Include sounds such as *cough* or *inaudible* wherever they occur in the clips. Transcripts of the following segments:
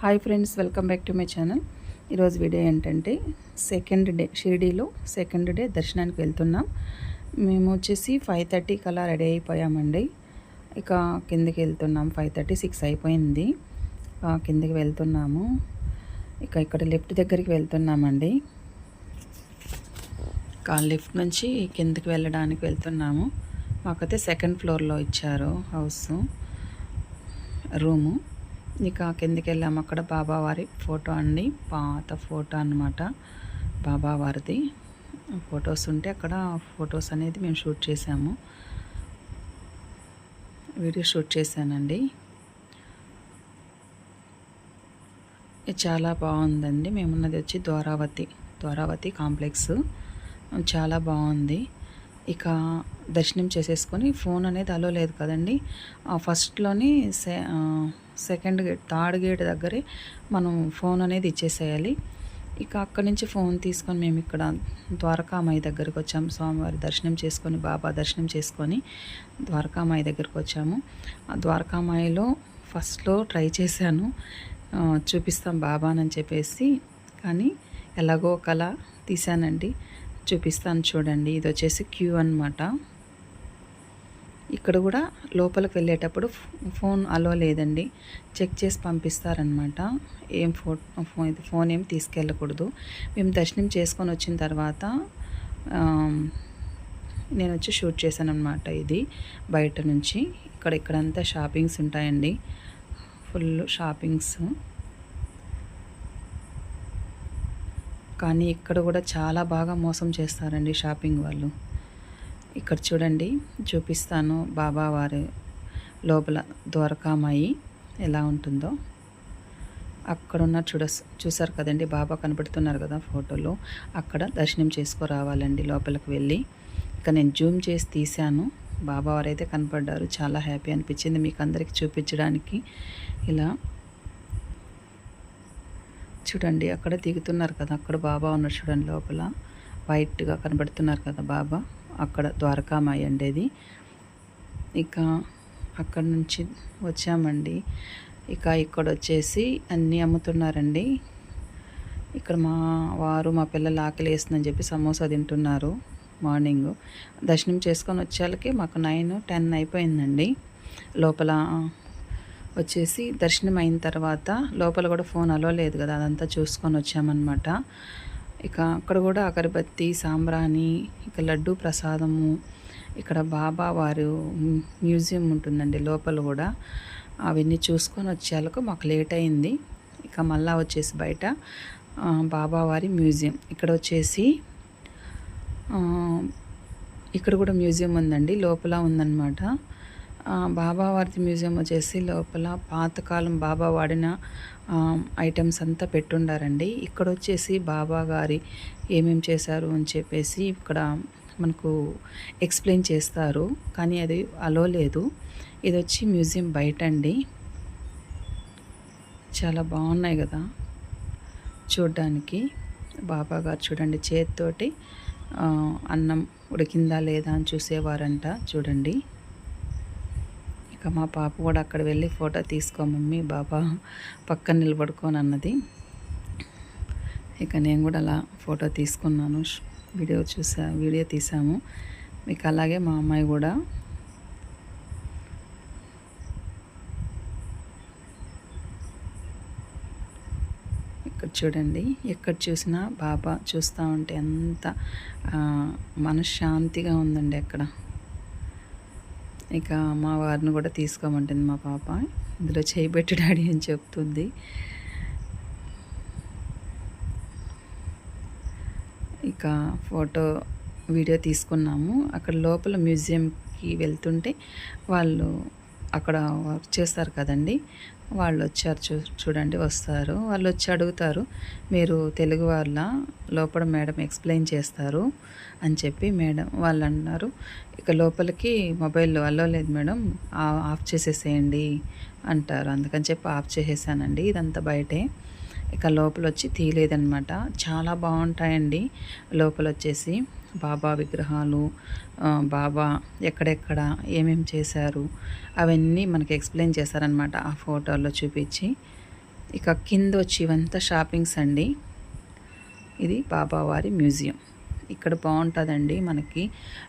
Hi friends welcome back to my channel ఈరోజు video ఏంటంటే second day షిరిడీలో second day దర్శనానికి వెళ్తున్నాం. మేము వచ్చేసి ఫైవ్ థర్టీకి అలా రెడీ అయిపోయామండి. ఇక కిందకి వెళ్తున్నాం. ఫైవ్ థర్టీ సిక్స్ అయిపోయింది. కిందకి వెళ్తున్నాము. ఇక ఇక్కడ లిఫ్ట్ దగ్గరికి వెళ్తున్నామండి. ఇక లిఫ్ట్ నుంచి కిందకి వెళ్ళడానికి వెళ్తున్నాము. మాకైతే సెకండ్ ఫ్లోర్లో ఇచ్చారు హౌస్ రూము. ఇక కిందకి వెళ్ళాము అక్కడ బాబావారి ఫోటో అండి. పాత ఫోటో అనమాట బాబావారిది. ఫొటోస్ ఉంటే అక్కడ ఫొటోస్ అనేది మేము షూట్ చేసాము వీడియో షూట్ చేశానండి. చాలా బాగుందండి. మేమున్నది వచ్చి ద్వారావతి. ద్వారావతి కాంప్లెక్స్. చాలా బాగుంది. ఇక దర్శనం చేసేసుకొని ఫోన్ అనేది అలో లేదు కదండి. ఫస్ట్లోని సే సెకండ్ గేట్ థర్డ్ గేట్ దగ్గరే మనం ఫోన్ అనేది ఇచ్చేసేయాలి. ఇక అక్కడి నుంచి ఫోన్ తీసుకొని మేము ఇక్కడ ద్వారకామాయి దగ్గరికి వచ్చాము స్వామివారి దర్శనం చేసుకొని బాబా దర్శనం చేసుకొని ద్వారకామాయి దగ్గరికి వచ్చాము. ఆ ద్వారకామాయిలో ఫస్ట్లో ట్రై చేశాను. చూపిస్తాం బాబానని చెప్పేసి కానీ ఎలాగో కళ తీశానండి. చూపిస్తాను చూడండి. ఇది వచ్చేసి క్యూ అనమాట ఇక్కడ కూడా లోపలికి వెళ్ళేటప్పుడు ఫోన్ అలో లేదండి. చెక్ చేసి పంపిస్తారనమాట ఏం ఫో ఇది ఫోన్ ఏం తీసుకెళ్ళకూడదు. మేము దర్శనం చేసుకొని వచ్చిన తర్వాత నేను వచ్చి షూట్ చేశాను అనమాట ఇది బయట నుంచి. ఇక్కడ ఇక్కడంతా షాపింగ్స్ ఉంటాయండి. Full shoppings. కానీ ఇక్కడ కూడా చాలా బాగా మోసం చేస్తారండి షాపింగ్ వాళ్ళు. ఇక్కడ చూడండి చూపిస్తాను బాబావారి లోపల ద్వారకామాయి ఎలా ఉంటుందో. అక్కడున్న చూడ చూసారు కదండి బాబా కనపడుతున్నారు కదా ఫోటోలో. అక్కడ దర్శనం చేసుకురావాలండి లోపలికి వెళ్ళి. ఇక నేను జూమ్ చేసి తీశాను. బాబా అయితే కనపడ్డారు చాలా హ్యాపీ అనిపించింది మీకు అందరికి చూపించడానికి. ఇలా చూడండి అక్కడ దిగుతున్నారు కదా అక్కడ బాబా ఉన్నారు చూడండి లోపల. వైట్గా కనబడుతున్నారు కదా బాబా. అక్కడ ద్వారకామాయి అండేది. ఇక అక్కడ నుంచి వచ్చామండి. ఇక ఇక్కడ వచ్చేసి అన్నీ అమ్ముతున్నారండి. ఇక్కడ మా వారు మా పిల్లలు ఆకలి వేస్తుందని చెప్పి సమోసా తింటున్నారు మార్నింగ్. దర్శనం చేసుకొని వచ్చేళ్ళకి మాకు నైన్ టెన్ అయిపోయిందండి. లోపల వచ్చేసి దర్శనం అయిన తర్వాత లోపల కూడా ఫోన్ అలో లేదు కదా అదంతా చూసుకొని వచ్చామన్నమాట. ఇక అక్కడ కూడా అగరబత్తి సాంబ్రాణి ఇక లడ్డు ప్రసాదము ఇక్కడ బాబా వారు మ్యూజియం ఉంటుందండి లోపల కూడా. అవన్నీ చూసుకొని వచ్చేలకు మాకు లేట్ అయింది. ఇక మళ్ళా వచ్చేసి బయట బాబావారి మ్యూజియం. ఇక్కడ వచ్చేసి ఇక్కడ కూడా మ్యూజియం ఉందండి లోపల ఉందన్నమాట. బాబావారి మ్యూజియం వచ్చేసి లోపల పాతకాలం బాబా వాడిన ఐటమ్స్ అంతా పెట్టుండారండి. ఇక్కడ వచ్చేసి బాబా గారి ఏమేమి చేశారు అని చెప్పేసి ఇక్కడ మనకు ఎక్స్ప్లెయిన్ చేస్తారు. కానీ అది అలో లేదు. ఇది వచ్చి మ్యూజియం బయట అండి చాలా బాగున్నాయి కదా చూడ్డానికి. బాబా గారు చూడండి చేతితోటి అన్నం ఉడికిందా లేదా అని చూసేవారంట చూడండి. ఇక మా పాప కూడా అక్కడ వెళ్ళి ఫోటో తీసుకో మమ్మీ బాబా పక్కన నిలబడుకోని అన్నది ఇక నేను కూడా అలా ఫోటో తీసుకున్నాను వీడియో చూసా వీడియో తీసాము. మీకు అలాగే మా అమ్మాయి కూడా ఇక్కడ చూడండి ఎక్కడ చూసినా బాబా చూస్తూ ఉంటే ఎంత మనశ్శాంతిగా ఉందండి అక్కడ. ఇక మా వారిని కూడా తీసుకోమంటుంది మా పాప. ఇందులో చేయబెట్టి డాడీ అని చెప్తుంది. ఇక ఫోటో వీడియో తీసుకున్నాము. అక్కడ లోపల మ్యూజియంకి వెళ్తుంటే వాళ్ళు అక్కడ వర్క్ చేస్తారు కదండి. వాళ్ళు వచ్చారు చూ చూడండి వస్తారు. వాళ్ళు వచ్చి అడుగుతారు మీరు తెలుగు వాళ్ళ లోపల మేడం ఎక్స్ప్లెయిన్ చేస్తారు అని చెప్పి మేడం వాళ్ళు అన్నారు. ఇక లోపలికి మొబైల్ అల్లో లేదు మేడం ఆఫ్ చేసేసేయండి అంటారు. అందుకని చెప్పి ఆఫ్ చేసేసానండి. ఇదంతా బయటే. ఇక లోపల వచ్చి తీయలేదనమాట చాలా బాగుంటాయండి లోపల వచ్చేసి. బాబా విగ్రహాలు బాబా ఎక్కడెక్కడ ఏమేమి చేశారు అవన్నీ మనకి ఎక్స్ప్లెయిన్ చేశారనమాట ఆ ఫోటోలో చూపించి. ఇక కింద వచ్చి ఇవంతా షాపింగ్స్ అండి. ఇది బాబావారి మ్యూజియం. ఇక్కడ బాగుంటుందండి మనకి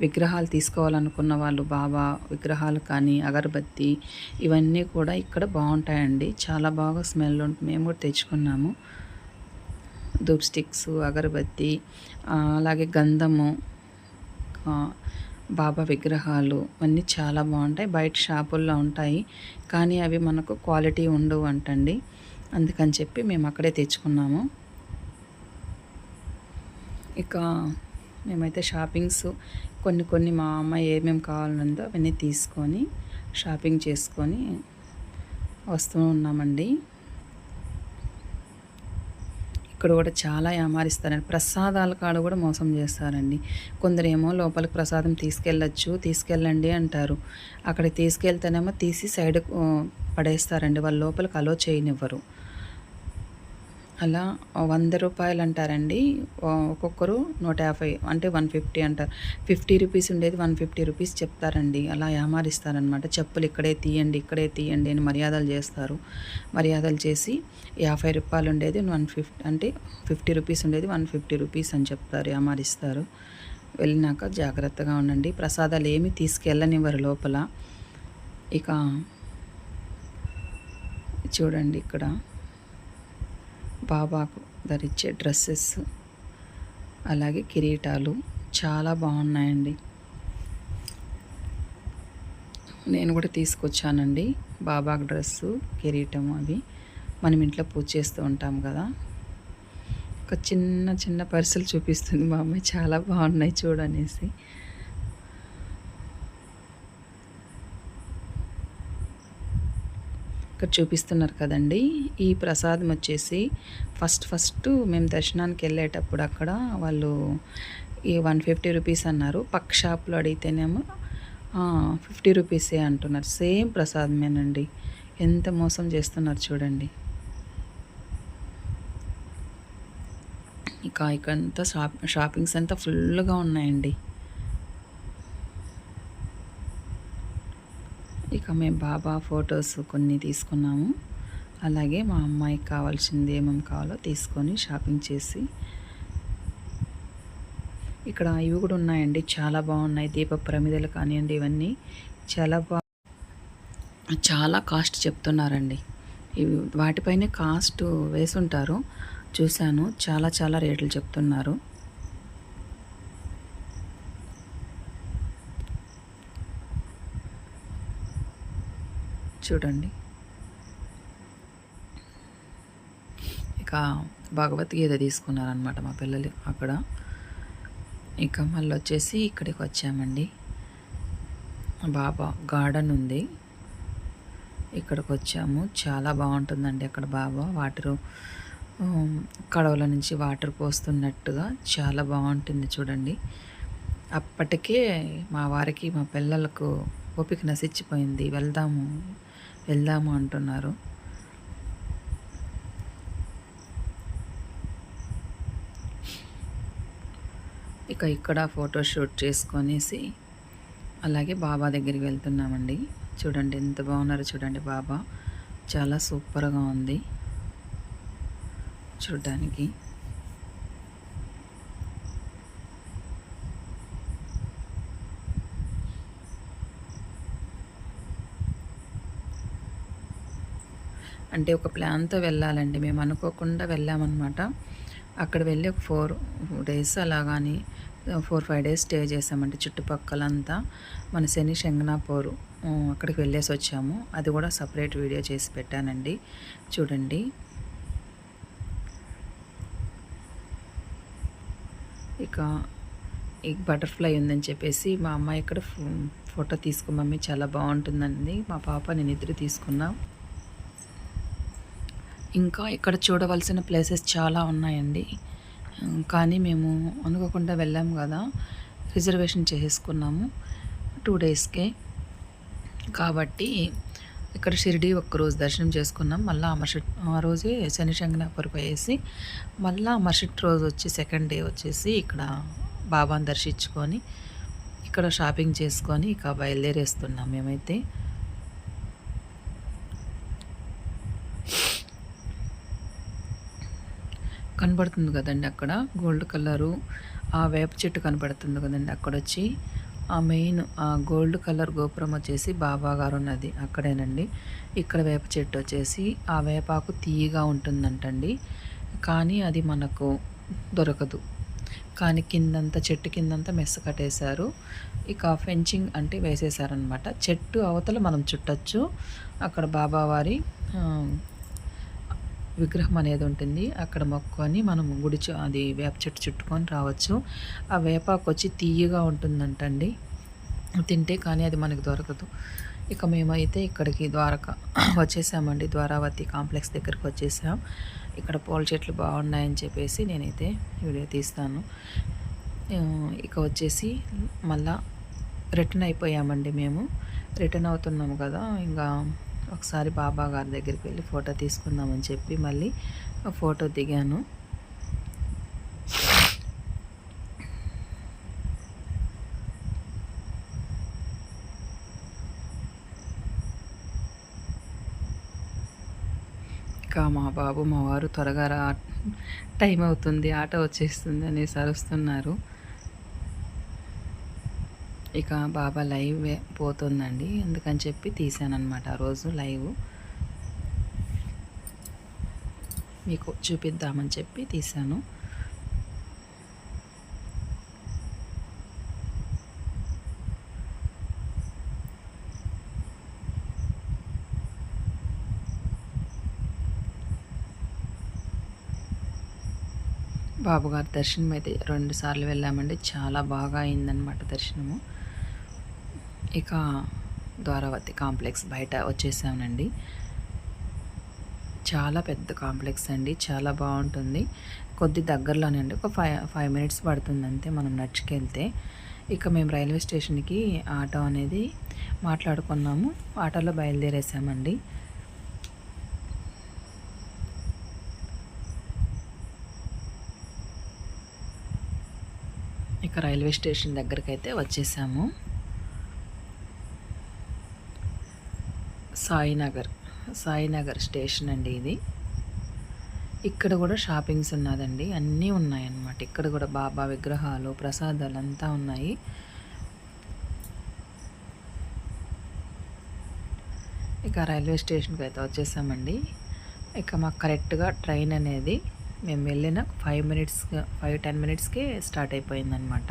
విగ్రహాలు తీసుకోవాలనుకున్న వాళ్ళు బాబా విగ్రహాలు కానీ అగరబత్తి ఇవన్నీ కూడా ఇక్కడ బాగుంటాయండి. చాలా బాగా స్మెల్ ఉంటుంది మేము కూడా తెచ్చుకున్నాము. ధూప్ స్టిక్స్ అగరబత్తి అలాగే గంధము బాబా విగ్రహాలు అన్నీ చాలా బాగుంటాయి. బయట షాపుల్లో ఉంటాయి. కానీ అవి మనకు క్వాలిటీ ఉండవు అంటండి. అందుకని చెప్పి మేము అక్కడే తెచ్చుకున్నాము. ఇక మేమైతే షాపింగ్స్ కొన్ని కొన్ని మా అమ్మ ఏమేమి కావాలందో అవన్నీ తీసుకొని షాపింగ్ చేసుకొని వస్తూ ఉన్నామండి. ఇక్కడ కూడా చాలా ఏమారిస్తారండి. ప్రసాదాల కాడ కూడా మోసం చేస్తారండి. కొందరేమో లోపలికి ప్రసాదం తీసుకెళ్ళచ్చు తీసుకెళ్ళండి అంటారు. అక్కడ తీసుకెళ్తేనేమో తీసి సైడ్ పడేస్తారండి. వాళ్ళు లోపలికి అలో చేయనివ్వరు. అలా వంద రూపాయలు అంటారండి ఒక్కొక్కరు నూట యాభై అంటే వన్ ఫిఫ్టీ అంటారు. ఫిఫ్టీ రూపీస్ ఉండేది వన్ ఫిఫ్టీ రూపీస్ చెప్తారండి. అలా ఏమారిస్తారనమాట చెప్పులు ఇక్కడే తీయండి ఇక్కడే తీయండి అని మర్యాదలు చేస్తారు. మర్యాదలు చేసి యాభై రూపాయలు ఉండేది వన్ ఫిఫ్టీ అంటే ఫిఫ్టీ రూపీస్ ఉండేది వన్ ఫిఫ్టీ రూపీస్ అని చెప్తారు ఏమారిస్తారు. వెళ్ళినాక జాగ్రత్తగా ఉండండి. ప్రసాదాలు ఏమి తీసుకెళ్ళనివ్వరు లోపల. ఇక చూడండి ఇక్కడ. బాబాకు ధరించే డ్రెస్సెస్ అలాగే కిరీటాలు చాలా బాగున్నాయండి. నేను కూడా తీసుకొచ్చానండి. బాబాకు డ్రెస్సు కిరీటం అవి. మనం ఇంట్లో పూజ చేస్తూ ఉంటాం కదా. ఒక చిన్న చిన్న పర్సులు చూపిస్తుంది మా అమ్మాయి. చాలా బాగున్నాయి చూడనేసి. ఇక్కడ చూపిస్తున్నారు కదండి. ఈ ప్రసాదం వచ్చేసి ఫస్ట్ ఫస్ట్ మేము దర్శనానికి వెళ్ళేటప్పుడు అక్కడ వాళ్ళు ఈ వన్ ఫిఫ్టీ రూపీస్ అన్నారు. పక్క షాప్లో అడిగితేనేమో ఫిఫ్టీ రూపీసే అంటున్నారు. సేమ్ ప్రసాదమేనండి. ఎంత మోసం చేస్తున్నారు చూడండి. ఇక ఇకంతా షాప్ షాపింగ్స్ అంతా ఫుల్గా ఉన్నాయండి. ఇక మేము బాబా ఫొటోస్ కొన్ని తీసుకున్నాము. అలాగే మా అమ్మాయికి కావాల్సింది ఏమేమి కావాలో తీసుకొని షాపింగ్ చేసి ఇక్కడ ఇవి కూడా ఉన్నాయండి. చాలా బాగున్నాయి. దీప ప్రమిదలు కానివ్వండి ఇవన్నీ. చాలా బా చాలా కాస్ట్ చెప్తున్నారండి. ఇవి వాటిపైనే కాస్ట్ వేసుంటారు. చూశాను. చాలా చాలా రేట్లు చెప్తున్నారు. చూడండి. ఇక భగవద్గీత తీసుకున్నారనమాట మా పిల్లలు అక్కడ. ఇక మళ్ళీ వచ్చేసి ఇక్కడికి వచ్చామండి. బాబా గార్డెన్ ఉంది. ఇక్కడికి వచ్చాము. చాలా బాగుంటుందండి అక్కడ బాబా. వాటరు కడవల నుంచి వాటర్ పోస్తున్నట్టుగా చాలా బాగుంటుంది చూడండి. అప్పటికే మా వారికి మా పిల్లలకు ఓపిక నశించిపోయింది. వెళ్దాము వెళ్దాము అంటున్నారు. ఇక ఇక్కడ ఫోటోషూట్ చేసుకొనేసి అలాగే బాబా దగ్గరికి వెళ్తున్నామండి. చూడండి ఎంత బాగున్నారో చూడండి బాబా. చాలా సూపర్గా ఉంది. చూడడానికి. అంటే ఒక ప్లాన్తో వెళ్ళాలండి. మేము అనుకోకుండా వెళ్ళామన్నమాట. అక్కడ వెళ్ళి ఒక ఫోర్ డేస్ అలా కానీ ఫోర్ ఫైవ్ డేస్ స్టే చేసామంటే చుట్టుపక్కలంతా. మన శని శంగనాపూర్ అక్కడికి వెళ్ళేసి వచ్చాము. అది కూడా సపరేట్ వీడియో చేసి పెట్టానండి. చూడండి. ఇక ఈ బటర్ఫ్లై ఉందని చెప్పేసి మా అమ్మాయి ఇక్కడ ఫోటో తీసుకో మమ్మీ చాలా బాగుంటుందండి. మా పాప నేను ఇద్దరు తీసుకున్నాం. ఇంకా ఇక్కడ చూడవలసిన ప్లేసెస్ చాలా ఉన్నాయండి. కానీ మేము అనుకోకుండా వెళ్ళాము కదా. రిజర్వేషన్ చేసుకున్నాము టూ డేస్కే కాబట్టి ఇక్కడ షిరిడి ఒక్క రోజు దర్శనం చేసుకున్నాం. మళ్ళీ మరుసటి ఆ రోజే శని శంకనాపురం పోయేసి మళ్ళీ మరుసటి రోజు వచ్చి సెకండ్ డే వచ్చేసి ఇక్కడ బాబాని దర్శించుకొని ఇక్కడ షాపింగ్ చేసుకొని ఇక బయలుదేరేస్తున్నాం మేమైతే. కనబడుతుంది కదండి అక్కడ. గోల్డ్ కలరు ఆ వేప చెట్టు కనబడుతుంది కదండి అక్కడ వచ్చి ఆ మెయిన్ ఆ గోల్డ్ కలర్ గోపురం వచ్చేసి బాబా గారు ఉన్నది అక్కడేనండి. ఇక్కడ వేప చెట్టు వచ్చేసి ఆ వేపాకు తీయగా ఉంటుందంటండి. కానీ అది మనకు దొరకదు. కానీ కిందంతా చెట్టు కిందంతా మెస్స కట్టేశారు. ఇక ఫెంచింగ్ అంటే వేసేసారనమాట చెట్టు అవతల మనం చుట్టచ్చు. అక్కడ బాబావారి విగ్రహం అనేది ఉంటుంది. అక్కడ మొక్కుకొని మనం గుడి అది వేప చెట్టు చుట్టుకొని రావచ్చు. ఆ వేపాకు వచ్చి తీయగా ఉంటుందంటండి. తింటే కానీ అది మనకు దొరకదు. ఇక మేమైతే ఇక్కడికి ద్వారక *coughs* వచ్చేసామండి. ద్వారావతి కాంప్లెక్స్ దగ్గరికి వచ్చేసాం. ఇక్కడ పూల చెట్లు బాగున్నాయని చెప్పేసి నేనైతే వీడియో తీస్తాను. ఇక వచ్చేసి మళ్ళా రిటర్న్ అయిపోయామండి మేము. రిటర్న్ అవుతున్నాము కదా. ఇంకా ఒకసారి బాబా గారి దగ్గరికి వెళ్ళి ఫోటో తీసుకుందామని చెప్పి మళ్ళీ ఫోటో దిగాను. ఇంకా మా బాబు మా వారు త్వరగా రా టైం అవుతుంది ఆట వచ్చేస్తుంది అనేసి అరుస్తున్నారు. ఇక బాబా లైవ్ పోతుందండి. అందుకని చెప్పి తీసానమాట ఆ రోజు లైవ్. మీకు చూపిద్దామని చెప్పి తీశాను. బాబుగారి దర్శనం అయితే రెండు సార్లు వెళ్ళామండి. చాలా బాగా అయిందనమాట దర్శనము. ఇక ద్వారావతి కాంప్లెక్స్ బయట వచ్చేసానండి చాలా పెద్ద కాంప్లెక్స్ అండి చాలా బాగుంటుంది. కొద్ది దగ్గరలోనే అండి ఒక ఫైవ్ ఫైవ్ మినిట్స్ పడుతుంది అంతే మనం నడుచుకెళ్తే. ఇక మేము రైల్వే స్టేషన్కి ఆటో అనేది మాట్లాడుకున్నాము ఆటోలో బయలుదేరేసామండి. ఇక రైల్వే స్టేషన్ దగ్గరికి అయితే వచ్చేసాము. సాయినగర్ సాయినగర్ స్టేషన్ అండి ఇది. ఇక్కడ కూడా షాపింగ్స్ ఉన్నదండి అన్నీ ఉన్నాయన్నమాట. ఇక్కడ కూడా బాబా విగ్రహాలు ప్రసాదాలు అంతా ఉన్నాయి. ఇక రైల్వే స్టేషన్కి అయితే వచ్చేసామండి. ఇక మాకు కరెక్ట్గా ట్రైన్ అనేది మేము వెళ్ళిన ఫైవ్ మినిట్స్ ఫైవ్ టెన్ మినిట్స్కే స్టార్ట్ అయిపోయిందనమాట